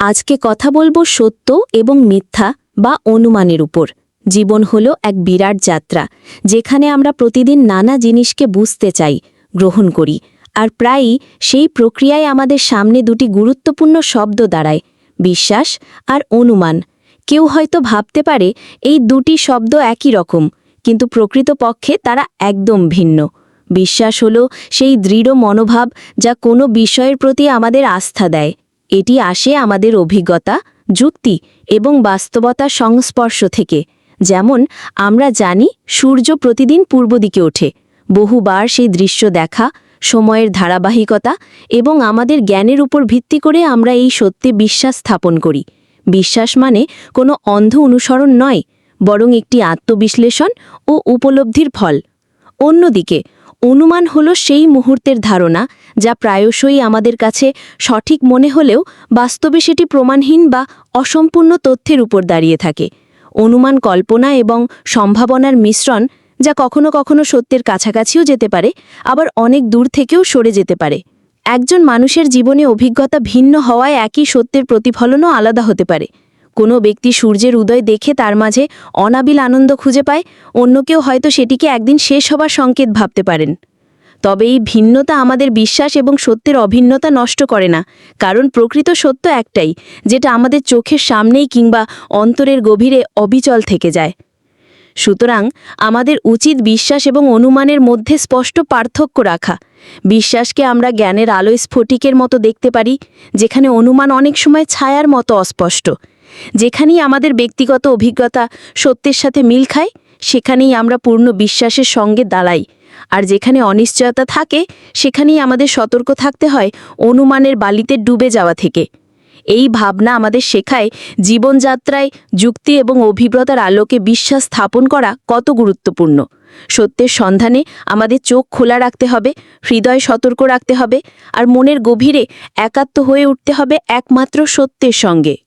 আজকে কথা বলব সত্য এবং মিথ্যা বা অনুমানের উপর। জীবন হলো এক বিরাট যাত্রা, যেখানে আমরা প্রতিদিন নানা জিনিসকে বুঝতে চাই, গ্রহণ করি, আর প্রায়ই সেই প্রক্রিয়ায় আমাদের সামনে দুটি গুরুত্বপূর্ণ শব্দ দাঁড়ায়, বিশ্বাস আর অনুমান। কেউ হয়তো ভাবতে পারে এই দুটি শব্দ একই রকম, কিন্তু প্রকৃতপক্ষে তারা একদম ভিন্ন। বিশ্বাস হলো সেই দৃঢ় মনোভাব যা কোনো বিষয়ের প্রতি আমাদের আস্থা দেয়। এটি আসে আমাদের অভিজ্ঞতা, যুক্তি এবং বাস্তবতা সংস্পর্শ থেকে। যেমন, আমরা জানি, সূর্য প্রতিদিন পূর্ব দিকে ওঠে। বহুবার সেই দৃশ্য দেখা, সময়ের ধারাবাহিকতা এবং আমাদের জ্ঞানের উপর ভিত্তি করে আমরা এই সত্যে বিশ্বাস স্থাপন করি। বিশ্বাস মানে কোনো অন্ধ অনুসরণ নয়, বরং একটি আত্মবিশ্লেষণ ও উপলব্ধির ফল। অন্যদিকে অনুমান হলো সেই মুহূর্তের ধারণা, যা প্রায়শই আমাদের কাছে সঠিক মনে হলেও বাস্তবে সেটি প্রমাণহীন বা অসম্পূর্ণ তথ্যের উপর দাঁড়িয়ে থাকে। অনুমান কল্পনা এবং সম্ভাবনার মিশ্রণ, যা কখনো কখনো সত্যের কাছাকাছিও যেতে পারে, আবার অনেক দূর থেকেও সরে যেতে পারে। একজন মানুষের জীবনে অভিজ্ঞতা ভিন্ন হওয়ায় একই সত্যের প্রতিফলনও আলাদা হতে পারে। কোনো ব্যক্তি সূর্যের উদয় দেখে তার মাঝে অনাবিল আনন্দ খুঁজে পায়, অন্য কেউ হয়তো সেটিকে একদিন শেষ হবার সংকেত ভাবতে পারেন। তবে এই ভিন্নতা আমাদের বিশ্বাস এবং সত্যের অভিন্নতা নষ্ট করে না, কারণ প্রকৃত সত্য একটাই, যেটা আমাদের চোখের সামনেই কিংবা অন্তরের গভীরে অবিচল থেকে যায়। সুতরাং আমাদের উচিত বিশ্বাস এবং অনুমানের মধ্যে স্পষ্ট পার্থক্য রাখা। বিশ্বাসকে আমরা জ্ঞানের আলোয় স্ফটিকের মতো দেখতে পারি, যেখানে অনুমান অনেক সময় ছায়ার মতো অস্পষ্ট। যেখানেই আমাদের ব্যক্তিগত অভিজ্ঞতা সত্যের সাথে মিল খায়, সেখানেই আমরা পূর্ণ বিশ্বাসের সঙ্গে দাঁড়াই। আর যেখানে অনিশ্চয়তা থাকে, সেখানেই আমাদের সতর্ক থাকতে হয় অনুমানের বালিতে ডুবে যাওয়া থেকে। এই ভাবনা আমাদের শেখায় জীবনযাত্রায় যুক্তি এবং অভিজ্ঞতার আলোকে বিশ্বাস স্থাপন করা কত গুরুত্বপূর্ণ। সত্যের সন্ধানে আমাদের চোখ খোলা রাখতে হবে, হৃদয় সতর্ক রাখতে হবে, আর মনের গভীরে একাত্ম হয়ে উঠতে হবে একমাত্র সত্যের সঙ্গে।